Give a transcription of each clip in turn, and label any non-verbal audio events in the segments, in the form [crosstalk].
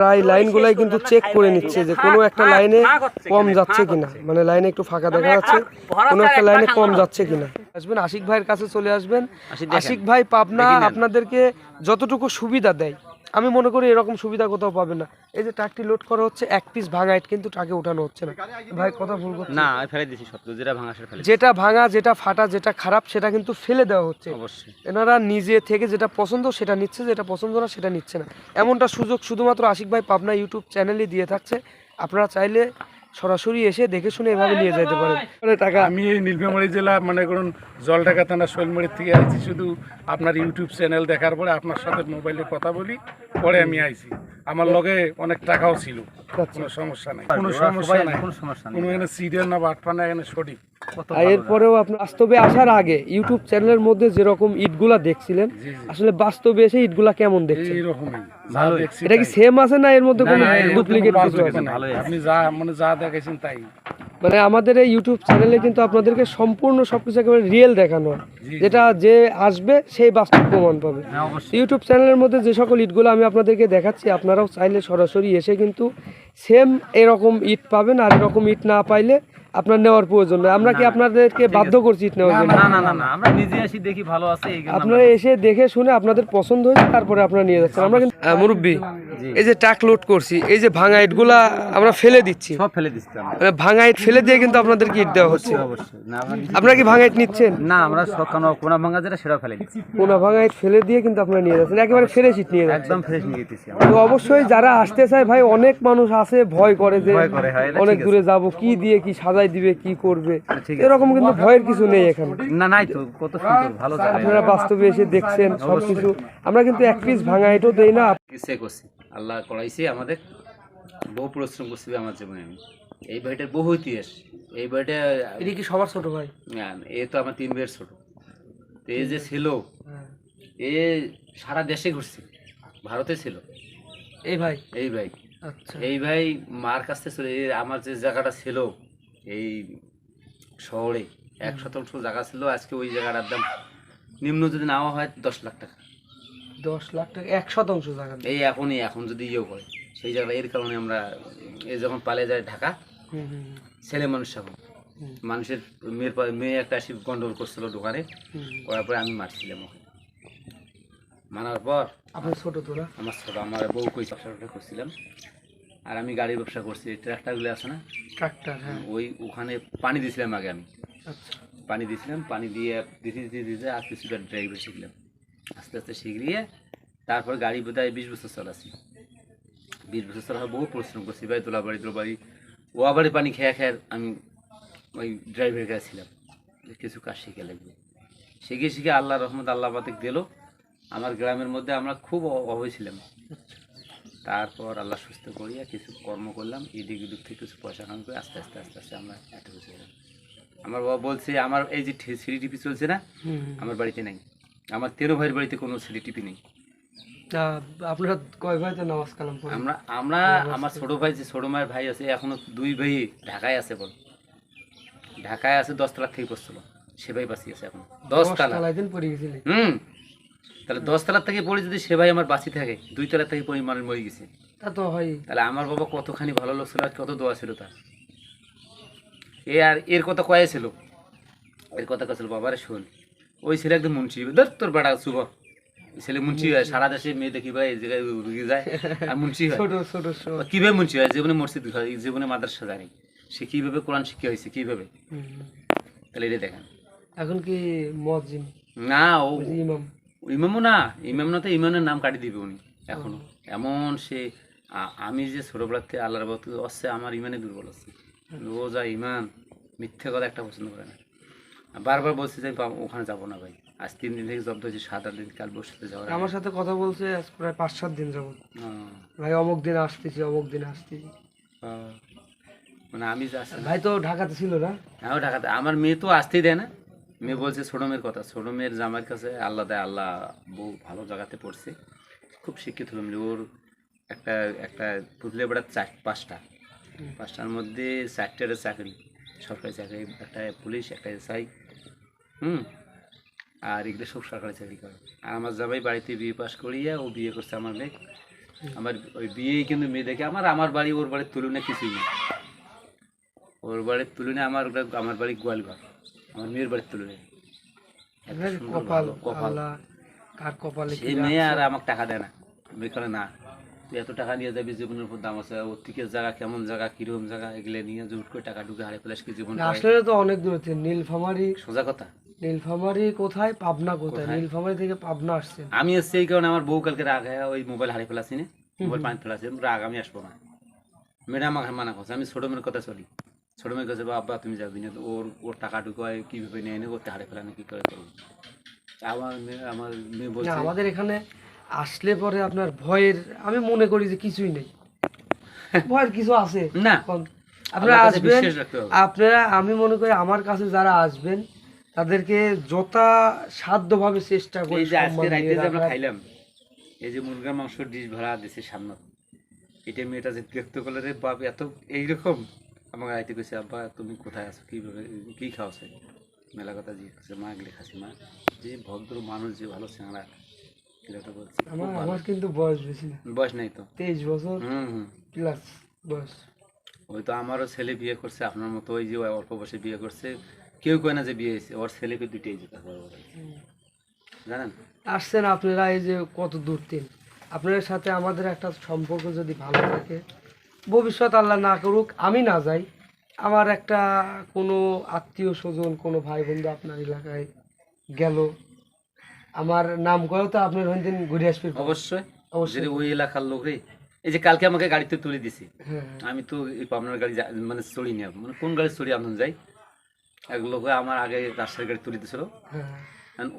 প্রায় লাইনগুলাই কিন্তু চেক করে নিচ্ছে যে কোনো একটা লাইনে কম যাচ্ছে কিনা। মানে লাইনে একটু ফাঁকা দেখা যাচ্ছে কোনো একটা লাইনে কম যাচ্ছে কিনা। আসবেন আশিক ভাইয়ের কাছে চলে আসবেন। আশিক ভাই পাবনা আপনাদেরকে যতটুকু সুবিধা দেয়। আমি মনে করি এরকম সুবিধা কোথাও পাবে না। এই যে ট্রাকটি লোড করা হচ্ছে এক পিস ভাঙা ইট কিন্তু ট্রাকে উঠানো হচ্ছে না। ভাই কথা ভুল করছি না আমি ফেলে দিছি সত্য যেটা ভাঙা সেটা ফেলে যেটা ভাঙা যেটা ফাটা যেটা খারাপ সেটা কিন্তু ফেলে দেওয়া হচ্ছে। অবশ্যই। এনারা নিজে থেকে যেটা পছন্দ সেটা নিচ্ছে যেটা পছন্দ না সেটা নিচ্ছে না। এমনটা সুযোগ শুধুমাত্র আশিক ভাই পাবনা ইউটিউব চ্যানেলই দিয়ে থাকছে। আপনারা চাইলে সরাসরি এসে দেখে শুনে এভাবে নিয়ে যেতে মানে টাকা আমি এই নীলফামারী জেলা, মনে করুন, জলঢাকা থানা শৈলমারির থেকে আইছি শুধু আপনার ইউটিউব চ্যানেল দেখার পরে আপনার সাথে মোবাইলে কথা বলি, পরে আমি আইছি। আমার লগে অনেক টাকাও ছিল। কোনো সমস্যা নাই। কোনো সমস্যা নাই। কোনো সমস্যা নাই। কোনো এখানে সিরিয়াল না বাটপা না এখানে সঠিক। এরপরেও আপনি বাস্তবে আসার আগে ইউটিউব চ্যানেলের মধ্যে যেরকম ইটগুলা দেখছিলেন আসলে বাস্তবে এসে ইটগুলা কেমন দেখছেন? এরকমই ভালো দেখছি এটা কি সেম আছে না এর মধ্যে কোনো ডুপ্লিকেট কিছু। আছে। আপনি যা মানে যা দেখাইছেন তাই। মানে আমাদের এই ইউটিউব চ্যানেলে কিন্তু আপনাদেরকে সম্পূর্ণ সবকিছু একেবারে রিয়েল দেখানো। হয়। যেটা যে আসবে সেই বাস্তব প্রমাণ পাবে। ইউটিউব চ্যানেলের মধ্যে যে সকল ইটগুলো আমি আপনাদেরকে দেখাচ্ছি আপনারাও চাইলে সরাসরি এসে কিন্তু সেম এরকম ইট পাবেন আর এরকম ইট না পাইলে আপনার নেওয়ার প্রয়োজন নেই। আমরা কি আপনাদেরকে বাধ্য করছি ইট নেওয়ার জন্য? না না না না। আমরা নিজে আসি দেখি ভালো আছে আপনারা এসে দেখে শুনে আপনাদের পছন্দ হয়েছে তারপরে আপনারা নিয়ে যাচ্ছেন। আমরা কিন্তু মুরব্বী এই যে টাক লোড করছি এই যে ভাঙা ইটগুলা আমরা ফেলে দিচ্ছি। সব ফেলে দিচ্ছি মানে ভাঙা ইট ফেলে দিয়ে কিন্তু আপনাদেরকে ইট দেওয়া হচ্ছে। আপনারা কি ভাঙা ইট নিচ্ছেন? না আমরা সব কোনো ভাঙা যেটা সেটা ফেলে দিচ্ছি। কোনা ভাঙা ইট ফেলে দিয়ে কিন্তু আপনারা নিয়ে যাচ্ছেন। একেবারে ফ্রেশ ইট নিয়ে যাচ্ছেন। একদম ফ্রেশ নিয়ে আমরা। তো অবশ্যই যারা আসতে চায় ভাই অনেক মানুষ আছে ভয় করে যে অনেক দূরে যাব কি দিয়ে কি সাজাই দিবে কি করবে? এরকম কিন্তু ভয়ের কিছু নেই এখানে। না নাই তো কত সুন্দর ভালো জায়গা। আপনারা বাস্তবে এসে দেখছেন সবকিছু। আমরা কিন্তু এক পিস ভাঙা ইটও দেই না। কিসে করছি। আল্লাহ করাইছে আমাদের। বহু পরিশ্রম করছি আমার জীবনে আমি। এই বাড়িটার বহু ইতিহাস। এই বাড়িটা এটা কি সবার ছোট ভাই? না, এ তো আমার তিন বের ছোট। তো এই যে ছিল এ সারা দেশে ঘুরছে। ভারতে ছিল। এই ভাই? এই ভাই। আচ্ছা। এই ভাই মার কাছ থেকে চলে এই আমার যে জায়গাটা ছিল এই শহরে এক শতাংশ জায়গা ছিল আজকে ওই জায়গাটার দাম নিম্ন যদি নাও হয় দশ লাখ টাকা। দশ লাখ টাকা এক শতাংশ জায়গা। এই এখনই এখন যদি ইয়ে করে সেই জায়গাটা এর কারণে আমরা এই যখন পালে যায় ঢাকা ছেলে মানুষ এখন। মানুষের মেয়ের মেয়ে একটা এসে গন্ডগোল করছিল দোকানে করার পরে আমি মারছিলাম ওকে। মারার পর আপনার ছোট তোরা? আমার ছোট আমার বউ কই করছিলাম। আর আমি গাড়ির ব্যবসা করছি। ট্রাক্টারগুলো আছে না? ট্রাক্টর হ্যাঁ। ওই ওখানে পানি দিয়েছিলাম আগে আমি। আচ্ছা। পানি দিয়েছিলাম পানি দিয়ে দিতে দিতে দিতে আর কিছুটা ড্রাইভার শিখলাম। আস্তে আস্তে শিখলিয়ে তারপর গাড়ি বোধহয় বিশ বছর চালাছি বিশ বছর চালা বহু পরিশ্রম করছি। ভাই তোলা বাড়ি তোলা বাড়ি ও আবারই পানি খেয়ে খেয়ে আমি ওই ড্রাইভারের কাছে ছিলাম। কিছু কাজ শিখে লাগবে। শিখে শিখে আল্লাহ রহমত আল্লাহ পাতে দিল। আমার গ্রামের মধ্যে আমরা খুব অভাবে ছিলাম তারপর আল্লাহ সুস্থ করিয়া কিছু কর্ম করলাম এদিক ওদিক থেকে কিছু পয়সা কাম করে আস্তে আস্তে আস্তে আস্তে আমরা এত কিছু। আমার বাবা বলছে আমার এই যে সিডি টিপি চলছে না আমার বাড়িতে নাই। আমার তেরো ভাইয়ের বাড়িতে কোনো সিডি টিপি নেই। আপনারা কয় ভাই তো নামাজ কালাম আমরা আমরা আমার ছোট ভাই যে ছোট মায়ের ভাই আছে এখনও দুই ভাই ঢাকায় আছে বল। ঢাকায় আছে দশতলা থেকে পড়ছিল সে ভাই বাঁচি আছে এখন। দশতলা। দিন পড়ে গেছিলি? হুম। তাহলে দশতলার থেকে পড়ে যদি সে ভাই আমার বাঁচি থাকে দুই তলা থেকে পড়ে মানুষ মরে গেছে। তা তো হয়। তাহলে আমার বাবা কতখানি ভালো লোক ছিল আর কত দোয়া ছিল তার। এ আর এর কথা কয়ে ছিল? এর কথা কছিল বাবারে শোন ওই ছেলে একদম মুন্সি ধর তোর বেড়া শুভ। ছেলে মুন্সি হয় সারা দেশে মেয়ে দেখি ভাই এই জায়গায় রুগী যায় আর মুন্সি হয়। ছোট ছোট ছোট। মুন্সি হয়? জীবনে মসজিদ হয় জীবনে মাদ্রাসা যায় সে কীভাবে কোরআন শিক্ষা হয়েছে কীভাবে। তাহলে এটা দেখেন। এখন কি মজিম না ও ইমাম। ইমামও না ইমাম না তো ইমামের নাম কাটি দিবে উনি এখনও। এমন সে আমি যে ছোটবেলার থেকে আল্লাহর বত আসছে আমার ইমানে দুর্বল আছে। ও যা ইমান মিথ্যে কথা একটা পছন্দ করে না। বারবার বলছি যে ওখানে যাব না ভাই। আজ তিন দিন থেকে জব্দ হয়েছে সাত আট দিন কাল বসতে যাওয়ার আগে। আমার সাথে কথা বলছে আজ প্রায় পাঁচ সাত দিন যাব ভাই অমুক দিন আসতেছি অমুক দিন আসতেছি। মানে আমি যে ভাই তো ঢাকাতে ছিল না? হ্যাঁ ঢাকাতে। আমার মেয়ে তো আসতেই দেয় না। মেয়ে বলছে ছোটো মেয়ের কথা। ছোটো মেয়ের জামাইয়ের কাছে আল্লাহ দেয় আল্লাহ বউ ভালো জায়গাতে পড়ছে। খুব শিক্ষিত হলাম ওর একটা একটা পুতলে বেড়ার চার পাঁচটা। পাঁচটার মধ্যে চারটের চাকরি। সরকারি চাকরি একটা পুলিশ একটা এসআই। হুম? আর এগুলো সব সরকারি চাকরি করে। আর আমার জামাই বাড়িতে বিয়ে পাস করিয়া ও বিয়ে করছে আমার মেয়ে। আমার ওই বিয়েই কিন্তু মেয়ে দেখে আমার আমার বাড়ি ওর বাড়ির তুলনায় কিছুই নেই ওর বাড়ির তুলনায় আমার ওটা- আমার বাড়ি গোয়ালঘর। আমার মেয়ের বাড়ির কপাল কপাল। কার কপালে সেই মেয়ে আর আমাকে টাকা দেয় না। মেয়ে করে না তুই এত টাকা নিয়ে যাবি জীবনের উপর দাম আছে। ওর থেকে জায়গা কেমন জায়গা কীরকম জায়গা এগুলো নিয়ে জুট করে টাকা ঢুকে হারে ফেলাস কি জীবন আসলে তো অনেক দূর থেকে নীলফামারি সোজা কথা। নীলফামারি কোথায় পাবনা কোথায়? নীলফামারি থেকে পাবনা আসছেন। আমি এসছি এই কারণে আমার বউ কালকে রাগ হয়ে ওই মোবাইল হারিয়ে ফেলাছি না। মোবাইল পানি ফেলাছি। রাগ আমি আসব না। ম্যাডাম আমাকে মানা করছে। আমি ছোট মেয়ের কথা চলি। ছোটো মেয়ের [laughs] কাছে আব্বা তুমি যাবি না ওর ওর টাকা ঢুকায় কীভাবে নিয়ে এনে করতে হারে ফেলানো কী করে করব আমার মেয়ে আমার মেয়ে বলছে আমাদের এখানে আসলে পরে আপনার ভয়ের আমি মনে করি যে কিছুই নেই ভয়ের কিছু আছে না আপনারা আসবেন। আপনারা আমি মনে করি আমার কাছে যারা আসবেন তাদেরকে যথা সাধ্যভাবে চেষ্টা করি যে আজকে রাইতে যে আমরা খাইলাম এই যে মুরগার মাংস ডিশ ভরা দিছে সামনে। এটা মেয়েটা যে দেখতে করলে বাপ এত এইরকম আমাকে রাইতে কইছে আব্বা তুমি কোথায় আছো? কীভাবে কী খাওয়াছে? মেলা কথা জিজ্ঞেস মা গেলে খাসি মা। যে ভদ্র মানুষ যে ভালো চেংড়া এটা তো বলছে আমার কিন্তু বয়স বেশি। না বয়স নাই তো? তেইশ বছর হুম হুম। প্লাস বয়স। ওই তো আমারও ছেলে বিয়ে করছে আপনার মতো ওই যে অল্প বয়সে বিয়ে করছে। কেউ কয় না যে বিয়ে হয়েছে ওর ছেলেকে দুইটাই যেতে জানেন? আসছেন আপনারা এই যে কত দূর দিন আপনাদের সাথে আমাদের একটা সম্পর্ক যদি ভালো থাকে ভবিষ্যৎ আল্লাহ না করুক আমি না যাই। আমার একটা কোনো আত্মীয় স্বজন কোনো ভাই বন্ধু আপনার এলাকায় গেল। আমার নাম কয়েও তো আপনার হইতেন ঘুরে আসবে? অবশ্যই। অবশ্যই। ওই এলাকার লোক রে এই যে কালকে আমাকে গাড়িতে তুলে দিছি। হ্যাঁ আমি তো এই পাবনার গাড়ি মানে চড়ি নি মানে কোন গাড়ি চড়ি আপনার যাই। এক লোক আমার আগে রাস্তার গাড়ি তুলে দিছিল। হ্যাঁ।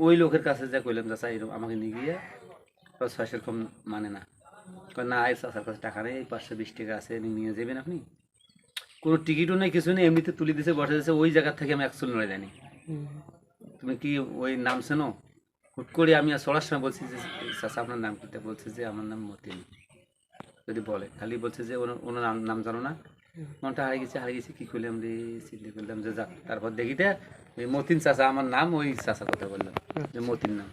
ওই লোকের কাছে যা কইলাম চাচা এরকম আমাকে নিয়ে গিয়ে সেরকম মানে না। না, এই চাচার কাছে টাকা নেই পাঁচশো বিশ টাকা আছে নিয়ে যাবেন আপনি? কোনো টিকিটও নেই কিছু নেই, এমনিতে তুলে দিছে, বসে দিয়েছে ওই জায়গা থেকে আমি একচুল নড়ে জানি। তুমি কি ওই নাম শোনো হুট করে আমি আর চলার সময় বলছি যে, চাচা, আপনার নাম কিটা বলছে যে, আমার নাম মতিন। যদি বলে, খালি বলছে যে, ওনার নাম নাম জানো না? মনটা হারিয়ে গেছে হারিয়ে গেছে, কি করলাম রে? চিন্তা করলাম যে, যাক, তারপর দেখিতে ওই মতিন চাচা আমার নাম, ওই চাচা কথা বললাম যে মতিন নাম।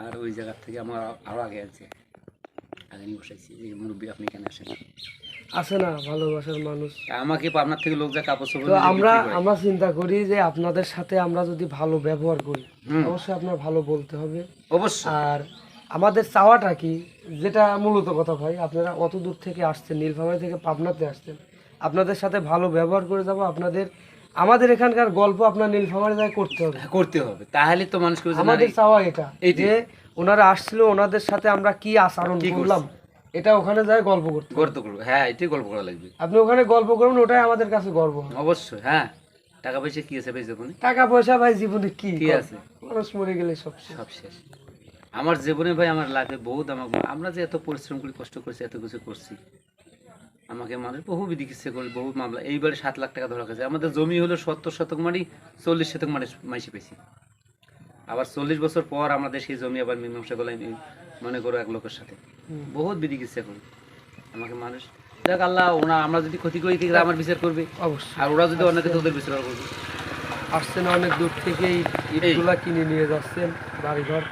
আর ওই জায়গার থেকে আমার আরও আগে আছে। আগে নিয়ে বসাইছি এই মুরব্বী আপনি কেন আসেন? আছে না ভালোবাসার মানুষ। আমাকে আপনার থেকে লোক যা কাপড় চোপড় তো আমরা আমরা চিন্তা করি যে আপনাদের সাথে আমরা যদি ভালো ব্যবহার করি অবশ্যই আপনার ভালো বলতে হবে। অবশ্যই। আর আমাদের চাওয়াটা কি? যেটা মূলত কথা ভাই আপনারা অত দূর থেকে আসছেন নীলফামারী থেকে পাবনাতে আসছেন। আপনাদের সাথে ভালো ব্যবহার করে যাব আপনাদের আমাদের এখানকার গল্প আপনার নীলফামারী করতে হবে। করতে হবে। তাহলে তো মানুষ করে যে না। আমাদের চাওয়া এটা এইটাই। যে ওনারা আসছিল ওনাদের সাথে আমরা কি আচরণ করলাম? এটা ওখানে যায় গল্প করতে। গর্ত করব। হ্যাঁ এটাই গল্প করা লাগবে। আপনি ওখানে গল্প করুন ওটাই আমাদের কাছে গর্ব। অবশ্যই হ্যাঁ। টাকা পয়সা কি আছে ভাই যখন টাকা পয়সা ভাই জীবনে কি কি আছে? মানুষ মরে গেলে সব সব শেষ। আমার জীবনে ভাই আমার লাইফে বহুত আমাকে আমরা যে এত পরিশ্রম করি কষ্ট করছি এত কিছু করছি আমাকে মানুষ বহু বিধি কিসে করে বহু মামলা। এইবারে সাত লাখ টাকা ধরা গেছে। আমাদের জমি হলো সত্তর শতক মাটি চল্লিশ শতক মাটি মাইসে পেয়েছি। আবার চল্লিশ বছর পর আমাদের সেই জমি আবার মীমাংসা করলাম মনে করো এক লোকের সাথে। বহুত বিধি কিসে করি আমাকে মানুষ দেখ আল্লাহ ওনা আমরা যদি ক্ষতি করি কি আমার বিচার করবে। অবশ্যই। আর ওরা যদি অনেকে তোদের বিচার করবে। আসছেন অনেক দূর থেকে ইটগুলা কিনে নিয়ে যাচ্ছেন বাড়িঘর।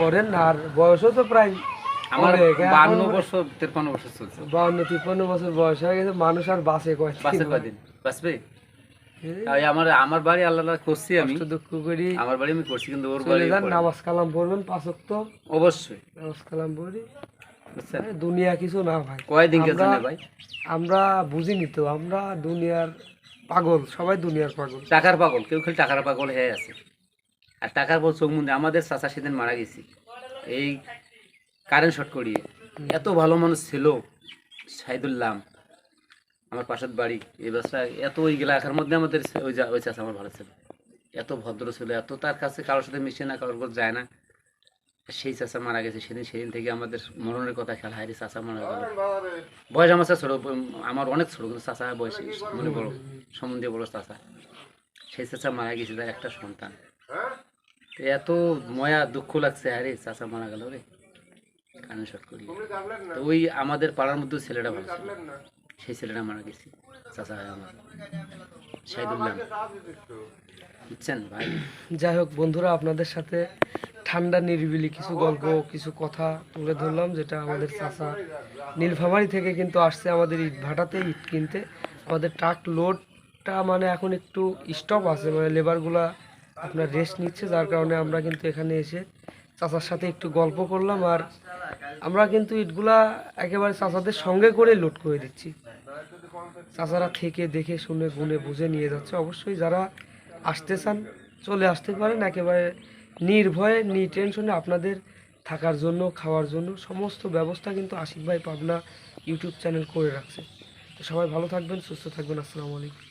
করেন আর বয়সও তো প্রায় আমার বান্ন বছর তেরপান্ন বছর চলছে। বাউন্ন তিপ্পান্ন বছর বয়স হয়ে গেছে মানুষ আর বাসে কয় বাসে কয়দিন? বাঁচবে? আমার আমার বাড়ি আল্লাহ করছি আমি। দুঃখ করি। আমার বাড়ি আমি করছি কিন্তু ওর বাড়ি নামাজ কালাম পড়বেন পাঁচক তো অবশ্যই। নামাজ কালাম পড়ি। দুনিয়া কিছু না ভাই। কয়দিন গেছে ভাই? আমরা বুঝিনি তো আমরা দুনিয়ার পাগল সবাই দুনিয়ার পাগল। টাকার পাগল কেউ খেলে টাকার পাগল হয়ে আছে। আর টাকার পর চোখ মুন্দে আমাদের চাচা সেদিন মারা গেছি। এই কারেন্ট শর্ট করিয়ে। এত ভালো মানুষ ছিল সাইদুল্লাম আমার পাশের বাড়ি এই বাসটা এত ওই এলাকার মধ্যে আমাদের ওই যা- ওই চাচা আমার ভালো ছিল। এত ভদ্র ছিল এত তার কাছে কারোর সাথে মিশে না কারোর কাছে যায় না। সেই চাচা মারা গেছে সেদিন সেদিন থেকে আমাদের মরণের কথা খেলা হারি চাচা মারা গেল। বয়স আমার ছোট আমার অনেক ছোট কিন্তু চাচা বয়সে মানে বড় সম্বন্ধে বড় চাচা। সেই চাচা মারা গেছে তার একটা সন্তান। তো এত ময়া দুঃখ লাগছে আরে চাচা মারা গেল রে। কানে শট করি তো ওই আমাদের পাড়ার মধ্যে ছেলেটা ভালো ছিল। সেই ছেলেটা মারা গেছে। চাচা যাই হোক বন্ধুরা, আপনাদের সাথে ঠান্ডা নিরিবিলি কিছু গল্প, কিছু কথা তুলে ধরলাম, যেটা আমাদের চাষা নীলফামারি থেকে কিন্তু আসছে আমাদের ইট ভাটাতে, ইট কিনতে। আমাদের ট্রাক লোডটা মানে এখন একটু স্টপ আছে মানে লেবারগুলা আপনার রেস্ট নিচ্ছে, যার কারণে আমরা কিন্তু এখানে এসে চাচার সাথে একটু গল্প করলাম। আর আমরা কিন্তু ইটগুলা একেবারে চাচাদের সঙ্গে করে লোড করে দিচ্ছি। চাচারা থেকে দেখে শুনে গুনে বুঝে নিয়ে যাচ্ছে। অবশ্যই যারা আসতে চান, চলে আসতে পারেন। একেবারে নির্ভয়ে, নি টেনশনে আপনাদের থাকার জন্য, খাওয়ার জন্য সমস্ত ব্যবস্থা কিন্তু আশিক ভাই পাবনা ইউটিউব চ্যানেল করে রাখছে। তো সবাই ভালো থাকবেন, সুস্থ থাকবেন। আসসালামু আলাইকুম।